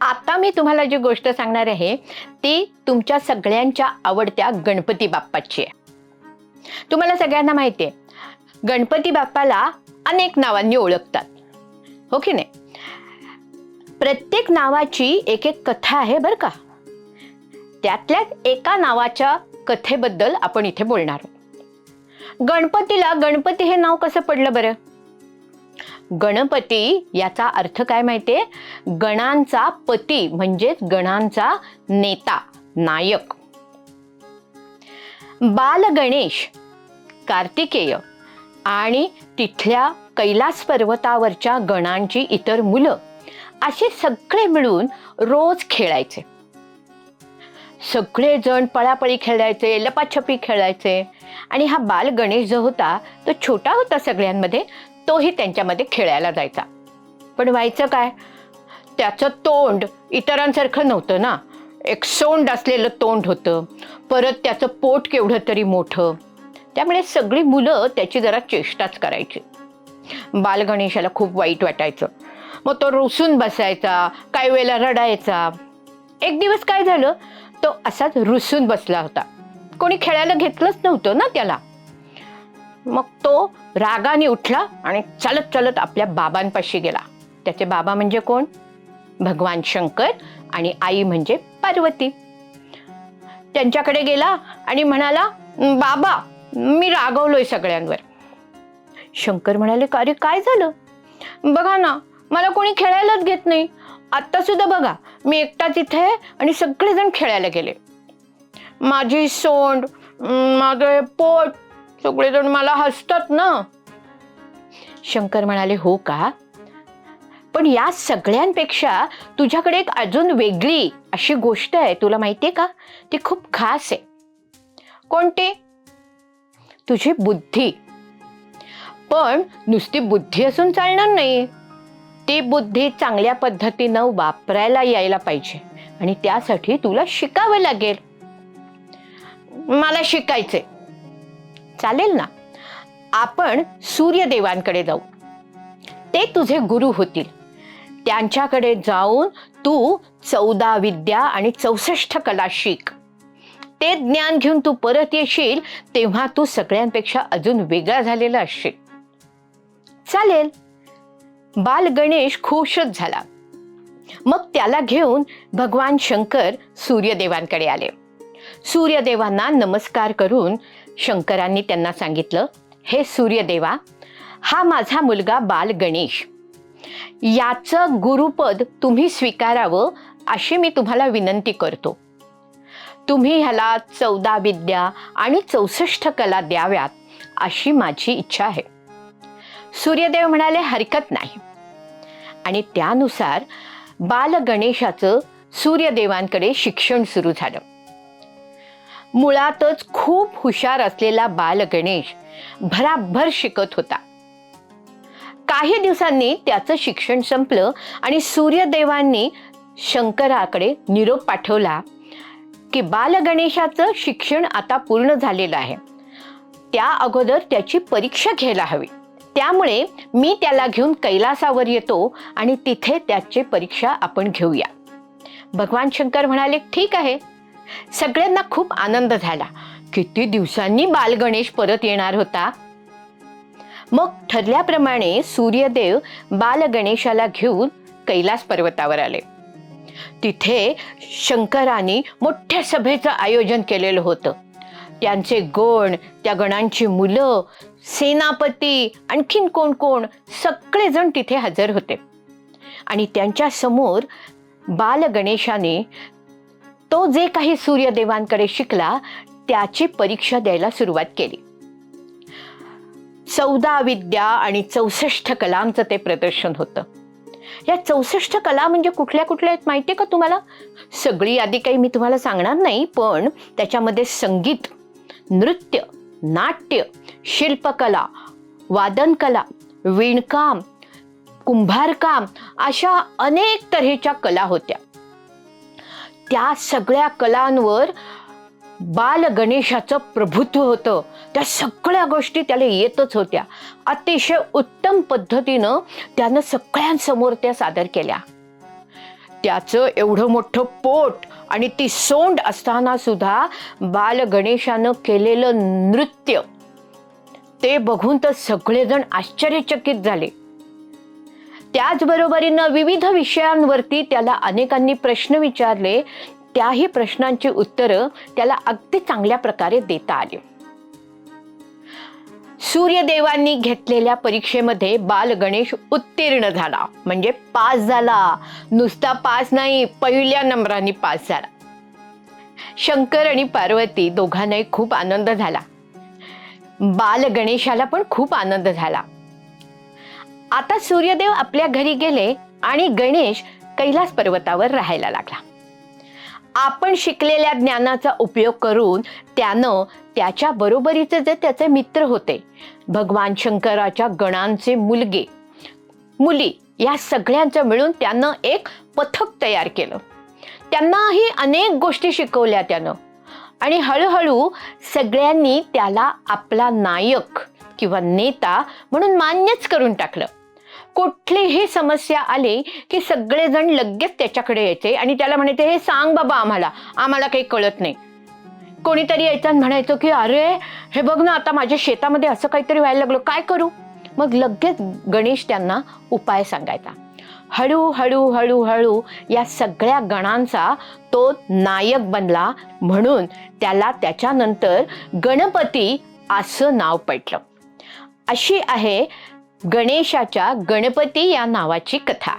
आता मी तुम्हाला जी गोष्ट सांगणार आहे ती तुमच्या सगळ्यांच्या आवडत्या गणपती बाप्पाची आहे. तुम्हाला सगळ्यांना माहिती आहे गणपती बाप्पाला अनेक नावांनी ओळखतात. हो की नाही? प्रत्येक नावाची एक एक कथा आहे बरं का? त्यातल्याच एका नावाच्या कथेबद्दल आपण इथे बोलणार आहोत. गणपतीला गणपती हे नाव कसं पडलं बरं? गणपती याचा अर्थ काय माहितीये? गणांचा पती म्हणजेच गणांचा नेता नायक. बाल गणेश कार्तिकेय आणि तिथल्या कैलास पर्वतावरच्या गणांची इतर मुलं असे सगळे मिळून रोज खेळायचे. सगळे जण पळापळी खेळायचे लपाछपी खेळायचे आणि हा बाल गणेश जो होता तो छोटा होता सगळ्यांमध्ये तोही त्यांच्यामध्ये खेळायला जायचा. पण व्हायचं काय? त्याचं तोंड इतरांसारखं नव्हतं ना. एक सोंड असलेलं तोंड होतं. परत त्याचं पोट केवढं तरी मोठं. त्यामुळे सगळी मुलं त्याची जरा चेष्टाच करायची. बाल गणेशाला खूप वाईट वाटायचं. मग तो रुसून बसायचा काही वेळेला रडायचा. एक दिवस काय झालं? तो असाच रुसून बसला होता. कोणी खेळायला घेतलंच नव्हतं ना त्याला. मग तो रागाने उठला आणि चालत चालत आपल्या बाबांपाशी गेला. त्याचे बाबा म्हणजे कोण? भगवान शंकर आणि आई म्हणजे पार्वती. त्यांच्याकडे गेला आणि म्हणाला बाबा मी रागवलोय सगळ्यांवर. शंकर म्हणाले अरे काय झालं? बघा ना मला कोणी खेळायलाच घेत नाही. आत्ता सुद्धा बघा मी एकटाच इथे आणि सगळेजण खेळायला गेले. माझी सोंड माझे पोट सगळेजण मला हसतात ना. शंकर म्हणाले हो का? पण या सगळ्यांपेक्षा तुझ्याकडे एक अजून वेगळी अशी गोष्ट आहे तुला माहितीये का? ती खूप खास आहे. कोणती? तुझी बुद्धी. पण नुसती बुद्धी असून चालणार नाही. ती बुद्धी चांगल्या पद्धतीनं वापरायला यायला पाहिजे आणि त्यासाठी तुला शिकावं लागेल. मला शिकायचंय. चालेल ना? आपण सूर्यदेवांकडे जाऊ. ते तुझे गुरु होतील. त्यांच्याकडे जाऊन तू चौदा विद्या आणि चौसष्ट कला शिक. ते ज्ञान घेऊन तू परत येशील तेव्हा तू सगळ्यांपेक्षा अजून वेगळा झालेला असशील. चालेल. बाल गणेश खुशच झाला. मग त्याला घेऊन भगवान शंकर सूर्यदेवांकडे आले. सूर्यदेवांना नमस्कार करून शंकरांनी त्यांना सांगितलं हे सूर्यदेवा हा माझा मुलगा बाल गणेश. याचं गुरुपद तुम्ही स्वीकारावं अशी मी तुम्हाला विनंती करतो. तुम्ही ह्याला चौदा विद्या आणि चौसष्ट कला द्याव्यात अशी माझी इच्छा आहे. सूर्यदेव म्हणाले हरकत नाही. आणि त्यानुसार बाल गणेशाचं सूर्यदेवांकडे शिक्षण सुरू झालं. मुळातच खूप हुशार असलेला बाल गणेश भराभर शिकत होता. काही दिवसांनी त्याचं शिक्षण संपलं आणि सूर्यदेवांनी शंकराकडे निरोप पाठवला की बाल गणेशाचं शिक्षण आता पूर्ण झालेलं आहे. त्या अगोदर त्याची परीक्षा घ्यायला हवी. त्यामुळे मी त्याला घेऊन कैलासावर येतो आणि तिथे त्याची परीक्षा आपण घेऊया. भगवान शंकर म्हणाले ठीक आहे. सगळ्यांना खूप आनंद झाला. किती दिवसांनी बालगणेश परत येणार होता? मग ठरल्याप्रमाणे सूर्यदेव बालगणेशाला घेऊन कैलास पर्वतावर आले. तिथे शंकराने मोठ्या सभेचं आयोजन केलेलं होतं. त्यांचे गण त्या गणांची मुलं सेनापती आणखीन कोण कोण सगळेजण तिथे हजर होते. आणि त्यांच्यासमोर बालगणेशाने तो जे काही सूर्यदेवांकडे शिकला त्याची परीक्षा द्यायला सुरुवात केली. चौदा विद्या आणि चौसष्ट कलांचं ते प्रदर्शन होतं. या चौसष्ट कला म्हणजे कुठल्या कुठल्या आहेत माहिती का तुम्हाला? सगळी यादी काही मी तुम्हाला सांगणार नाही पण त्याच्यामध्ये संगीत नृत्य नाट्य शिल्पकला वादनकला विणकाम कुंभारकाम अशा अनेक तऱ्हेच्या कला होत्या. त्या सगळ्या कलांवर बाल गणेशाचं प्रभुत्व होतं. त्या सगळ्या गोष्टी त्याला येतच होत्या. अतिशय उत्तम पद्धतीनं त्यानं सगळ्यांसमोर त्या सादर केल्या. त्याचं एवढं मोठं पोट आणि ती सोंड असताना सुद्धा बाल गणेशानं केलेलं नृत्य. ते बघून तर सगळेजण आश्चर्यचकित झाले. त्याचबरोबरीनं विविध विषयांवरती त्याला अनेकांनी प्रश्न विचारले. त्याही प्रश्नांची उत्तरं त्याला अगदी चांगल्या प्रकारे देता आली. सूर्यदेवांनी घेतलेल्या परीक्षेमध्ये बाल गणेश उत्तीर्ण झाला. म्हणजे पास झाला. नुसता पास नाही पहिल्या नंबराने पास झाला. शंकर आणि पार्वती दोघांनाही खूप आनंद झाला. बाल गणेशाला पण खूप आनंद झाला. आता सूर्यदेव आपल्या घरी गेले आणि गणेश कैलास पर्वतावर राहायला लागला. आपण शिकलेल्या ज्ञानाचा उपयोग करून त्यानं त्याच्या बरोबरीचे जे त्याचे मित्र होते भगवान शंकराच्या गणांचे मुलगे मुली या सगळ्यांचं मिळून त्यानं एक पथक तयार केलं. त्यांनाही अनेक गोष्टी शिकवल्या त्यानं. आणि हळूहळू सगळ्यांनी त्याला आपला नायक किंवा नेता म्हणून मान्यच करून टाकलं. कुठलीही समस्या आली की सगळेजण लगेच त्याच्याकडे यायचे आणि त्याला म्हणायचे हे सांग बाबा आम्हाला. आम्हाला काही कळत नाही. कोणीतरी यायचं आणि म्हणायचं की अरे हे बघ ना आता माझ्या शेतामध्ये असं काहीतरी व्हायला लागलं. काय करू? मग लगेच गणेश त्यांना उपाय सांगायचा. हळू हळू या सगळ्या गणांचा तो नायक बनला म्हणून त्याला त्याच्यानंतर गणपती असं नाव पडलं अशी आहे गणेशाच्या गणपती या नावाची कथा.